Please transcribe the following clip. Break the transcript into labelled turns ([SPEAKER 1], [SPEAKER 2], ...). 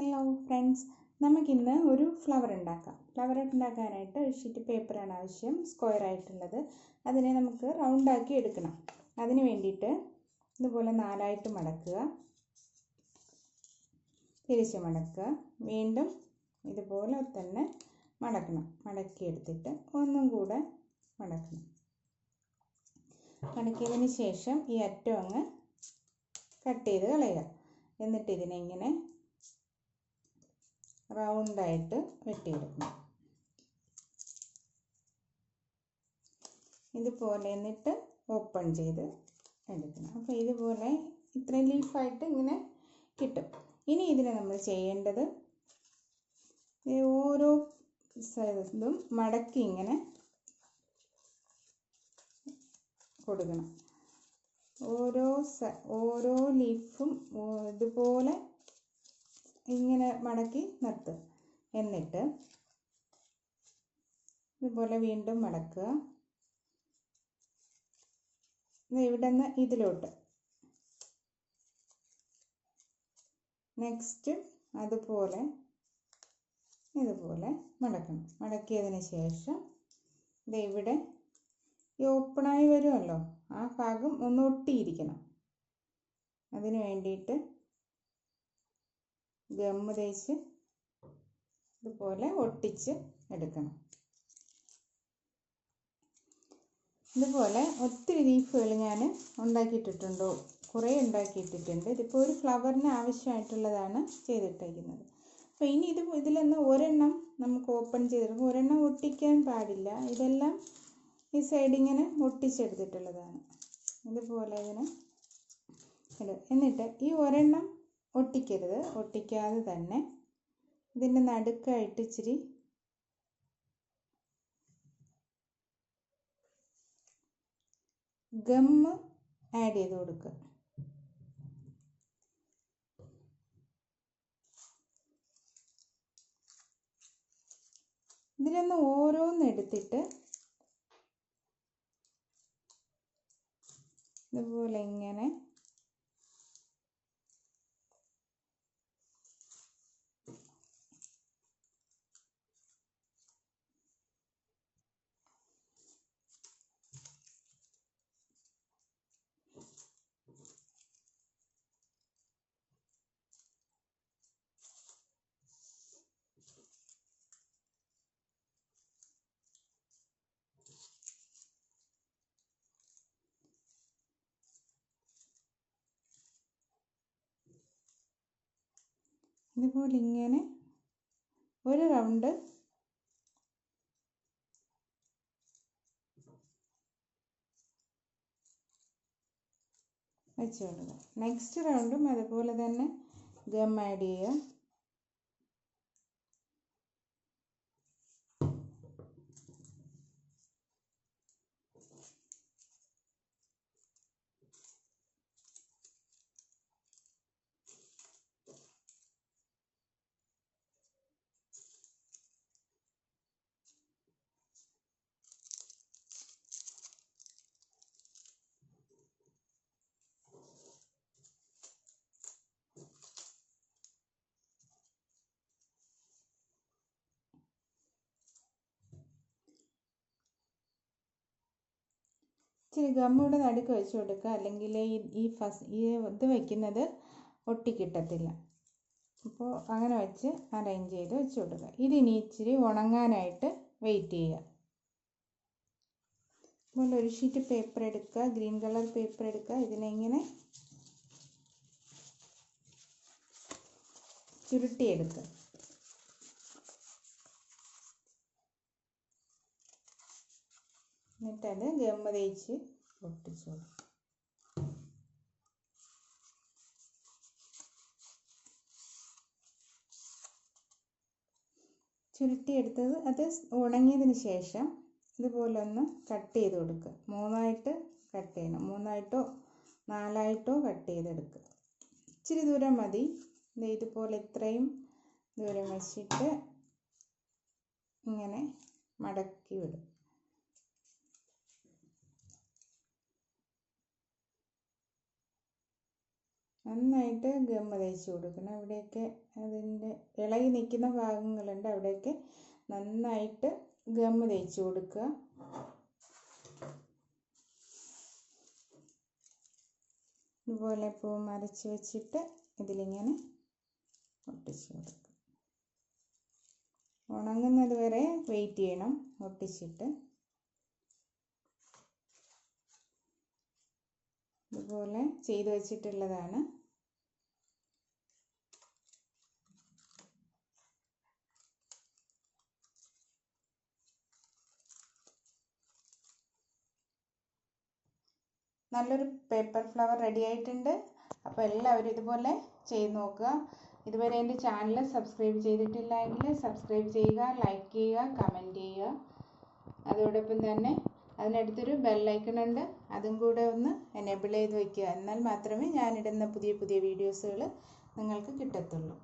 [SPEAKER 1] Hello friends നമുക്കിന്ന് ഒരു flower ഉണ്ടാക്കാം. ഫ്ലവർ ഉണ്ടാക്കാനായിട്ട് ഒരു ഷീറ്റ് പേപ്പറാണ് ആവശ്യം സ്ക്വയർ ആയിട്ടുള്ളത്. അതിനെ നമുക്ക് റൗണ്ടാക്കി എടുക്കണം. അതിന് വേണ്ടിയിട്ട് ഇതുപോലെ നാലായിട്ട് മടക്കുക. തിരിച്ച് മടക്കുക. വീണ്ടും ഇതുപോലെ തന്നെ മടക്കണം. മടക്കിയെടുത്തിട്ട് ഒന്നും കൂടെ മടക്കണം. മടക്കിയതിന് ശേഷം ഈ അറ്റം അങ്ങ് കട്ട് ചെയ്ത് കളയുക. എന്നിട്ട് ഇതിനെ ഇങ്ങനെ റൗണ്ടായിട്ട് വെട്ടിയെടുക്കണം. ഇതുപോലെ എന്നിട്ട് ഓപ്പൺ ചെയ്ത് എടുക്കണം. അപ്പോൾ ഇതുപോലെ ഇത്രയും ലീഫായിട്ട് ഇങ്ങനെ കിട്ടും. ഇനി ഇതിനെ നമ്മൾ ചെയ്യേണ്ടത് ഓരോ ഇതും മടക്കി ഇങ്ങനെ കൊടുക്കണം. ഓരോ ഓരോ ലീഫും ഇതുപോലെ ഇങ്ങനെ മടക്കി നിർത്തുക എന്നിട്ട് ഇതുപോലെ വീണ്ടും മടക്കുക. ഇവിടെ നിന്ന് ഇതിലോട്ട്. നെക്സ്റ്റ് അതുപോലെ ഇതുപോലെ മടക്കണം. മടക്കിയതിന് ശേഷം ഇത് ഇവിടെ ഈ ഓപ്പണായി വരുമല്ലോ. ആ ഭാഗം ഒന്ന് ഒട്ടിയിരിക്കണം. അതിന് വേണ്ടിയിട്ട് ഗമ്മ് തേച്ച് ഇതുപോലെ ഒട്ടിച്ച് എടുക്കണം. ഇതുപോലെ ഒത്തിരി ലീഫുകൾ ഞാൻ ഉണ്ടാക്കിയിട്ടിട്ടുണ്ടോ. കുറേ ഉണ്ടാക്കിയിട്ടിട്ടുണ്ട്. ഇതിപ്പോൾ ഒരു ഫ്ലവറിന് ആവശ്യമായിട്ടുള്ളതാണ് ചെയ്തിട്ടേക്കുന്നത്. അപ്പോൾ ഇനി ഇത് ഇതിൽ നിന്ന് ഒരെണ്ണം നമുക്ക് ഓപ്പൺ ചെയ്തെടുക്കും ഒരെണ്ണം ഒട്ടിക്കാൻ പാടില്ല. ഇതെല്ലാം ഈ സൈഡ് ഇങ്ങനെ ഒട്ടിച്ചെടുത്തിട്ടുള്ളതാണ്. ഇതുപോലെ ഇതിനെ എന്നിട്ട് ഈ ഒരെണ്ണം ഒട്ടിക്കരുത്. ഒട്ടിക്കാതെ തന്നെ ഇതിന്റെ നടുക്കായിട്ട് ഇച്ചിരി ഗമ്മ് ആഡ് ചെയ്ത് കൊടുക്കുക ഇതിലൊന്ന് ഓരോന്ന് എടുത്തിട്ട് ഇതുപോലെ ഇങ്ങനെ ഇതുപോലെ ഇങ്ങനെ ഒരു റൗണ്ട് വെച്ച് കൊടുക്കുക. നെക്സ്റ്റ് റൗണ്ടും അതുപോലെ തന്നെ ഗം ആഡ് ചെയ്യുക. ഇച്ചിരി ഗമ്മൂടെ നടുക്ക് വെച്ച് കൊടുക്കുക. അല്ലെങ്കിൽ ഈ ഈ ഫസ് ഈ ഇത് വയ്ക്കുന്നത് ഒട്ടിക്കിട്ടത്തില്ല. അപ്പോൾ അങ്ങനെ വെച്ച് അറേഞ്ച് ചെയ്ത് വെച്ച് കൊടുക്കുക. ഇതിനി ഇച്ചിരി ഉണങ്ങാനായിട്ട് വെയിറ്റ് ചെയ്യുക. അതുപോലെ ഒരു ഷീറ്റ് പേപ്പർ എടുക്കുക ഗ്രീൻ കളർ പേപ്പർ എടുക്കുക. ഇതിനെങ്ങനെ ചുരുട്ടിയെടുക്കുക. എന്നിട്ടത് ഗമ്മ തേച്ച് ഒട്ടിച്ചു ചുരുട്ടിയെടുത്തത് അത് ഉണങ്ങിയതിന് ശേഷം ഇതുപോലെ ഒന്ന് കട്ട് ചെയ്ത് കൊടുക്കുക. മൂന്നായിട്ട് കട്ട് ചെയ്യണം. മൂന്നായിട്ടോ നാലായിട്ടോ കട്ട് ചെയ്തെടുക്കുക. ഇച്ചിരി ദൂരം മതി. ഇതുപോലെ ഇത്രയും ദൂരം വെച്ചിട്ട് ഇങ്ങനെ മടക്കി വിടും. നന്നായിട്ട് ഗമ്മ തേച്ച് കൊടുക്കണം. അവിടെയൊക്കെ അതിന്റെ ഇളകി നിൽക്കുന്ന ഭാഗങ്ങളുണ്ട്. അവിടെയൊക്കെ നന്നായിട്ട് ഗമ്മ തേച്ച് കൊടുക്കുക. ഇതുപോലെ പൂ മറിച്ച് വെച്ചിട്ട് ഇതിലിങ്ങനെ ഒട്ടിച്ച് കൊടുക്കുക. ഉണങ്ങുന്നത് വരെ വെയിറ്റ് ചെയ്യണം. ഒട്ടിച്ചിട്ട്. ഇതുപോലെ ചെയ്ത് വെച്ചിട്ടുള്ളതാണ്. നല്ലൊരു പേപ്പർ ഫ്ലവർ റെഡി ആയിട്ടുണ്ട്. അപ്പോൾ എല്ലാവരും ഇതുപോലെ ചെയ്ത് നോക്കുക. ഇതുവരെ എന്റെ ചാനൽ സബ്സ്ക്രൈബ് ചെയ്തിട്ടില്ല എങ്കിൽ സബ്സ്ക്രൈബ് ചെയ്യുക ലൈക്ക് ചെയ്യുക കമന്റ് ചെയ്യുക. അതോടൊപ്പം തന്നെ അതിനടുത്തൊരു ബെല്ലൈക്കൺ ഉണ്ട്. അതും കൂടെ ഒന്ന് എനേബിൾ ചെയ്ത് വയ്ക്കുക എന്നാൽ മാത്രമേ ഞാനിടുന്ന പുതിയ പുതിയ വീഡിയോസുകൾ നിങ്ങൾക്ക് കിട്ടത്തുള്ളൂ.